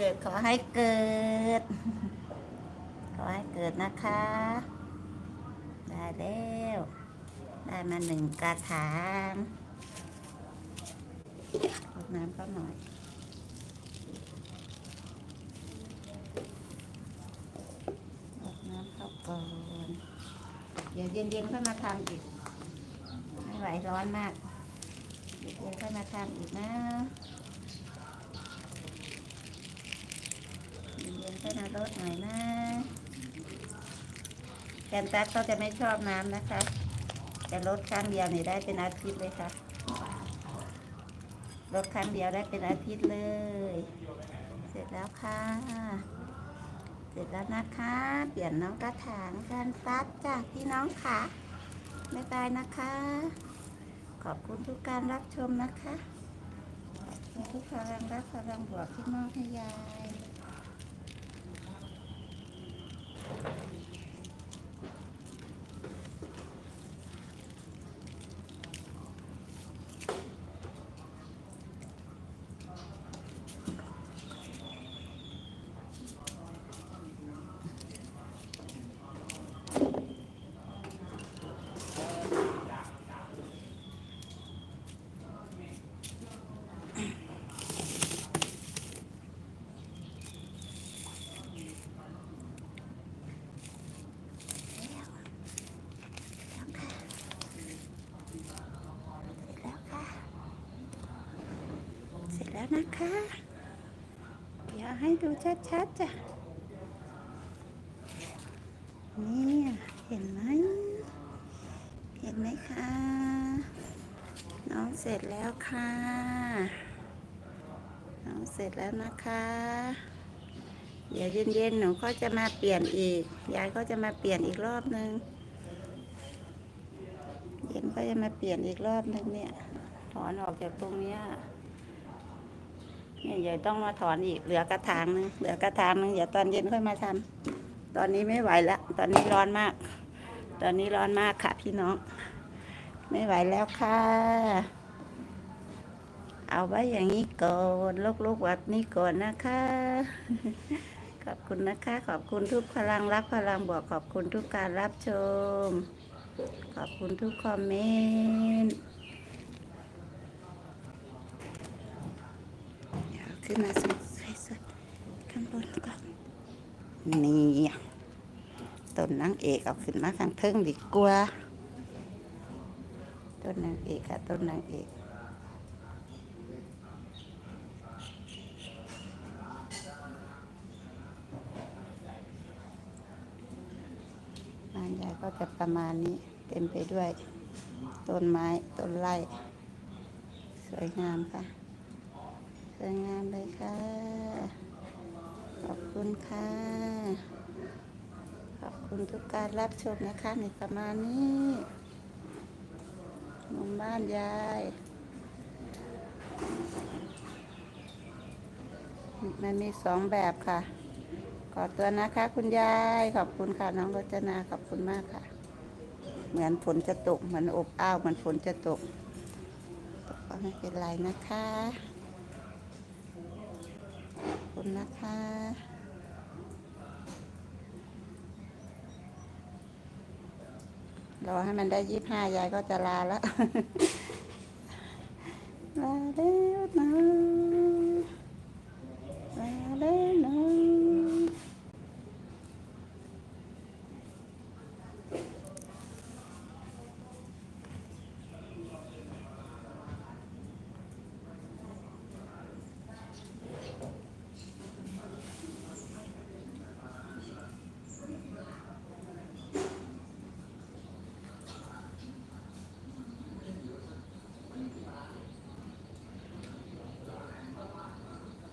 กิด ขอให้เกิด ขอให้เกิดนะคะ ได้แล้ว ได้มาหนึ่งกระถางรดน้ำก็หน่อยรดน้ำเข้าก่อนเดี๋ยวเย็นๆค่อยมาทำอีก ไม่ไหวร้อนมาก เดี๋ยวเย็นค่อยมาทำอีกนะ เย็นๆค่อยมารดหน่อยนะแกนตักก็จะไม่ชอบน้ำนะคะ จะลดครั้งเดียวนี่ได้เป็นอาทิตย์เลยค่ะลดครั้งเดียวได้เป็นอาทิตย์เลย เสร็จแล้วค่ะ เสร็จแล้วนะคะ เปลี่ยนน้องกระถางกันตัดจากพี่น้องค่ะบ๊ายบายนะคะ ขอบคุณทุกการรับชมนะคะขอบคุณทุกพลังรักพลังบวกที่มอบให้ยาย แล้วนะคะ เดี๋ยวให้ดูชัดๆจ้ะ นี่เห็นไหม เห็นไหมคะ น้องเสร็จแล้วค่ะ น้องเสร็จแล้วนะคะ เดี๋ยวเย็นๆหนูก็จะมาเปลี่ยนอีก ยายก็จะมาเปลี่ยนอีกรอบนึงเย็นก็จะมาเปลี่ยนอีกรอบนึงเนี่ยถอนออกจากตรงเนี้ย เนี่ยยายต้องมาถอนอีกเหลือกระถางนึงเหลือกระถางนึงเดี๋ยวตอนเย็นค่อยมาทำตอนนี้ไม่ไหวแล้ว ตอนนี้ร้อนมาก ตอนนี้ร้อนมากค่ะพี่น้อง ไม่ไหวแล้วค่ะ เอาไว้อย่างนี้ก่อนลูกๆวัดนี้ก่อนนะคะขอบคุณนะคะ ขอบคุณทุกพลังรักพลังบวกขอบคุณทุกการรับชม ขอบคุณทุกคอมเมนต์ เดี๋ยว ขึ้นมาสวยๆข้างบนก่อนนี่ต้นนางเอกเอาขึ้นมาข้างเทิงดีกว่าต้นนางเอกค่ะต้นนางเอกบ้านยายก็จะประมาณนี้เต็มไปด้วยต้นไม้ต้นไร่ สวยงามค่ะ วยงามเลยค่ะ ขอบคุณค่ะ ขอบคุณทุกการรับชมนะคะในประมาณนี้มุมบ้านยายมันมีสองแบบค่ะ ขอตัวนะคะ คุณยาย ขอบคุณค่ะ น้องรจนา ขอบคุณมากค่ะ เหมือนฝนจะตก เหมือนอบอ้าว เหมือนฝนจะตกก็ไม่เป็นไรนะคะ นะคะ รอให้มันได้ยี่ห้ายายก็จะลาละลาแล้วนะลาแล้วนะ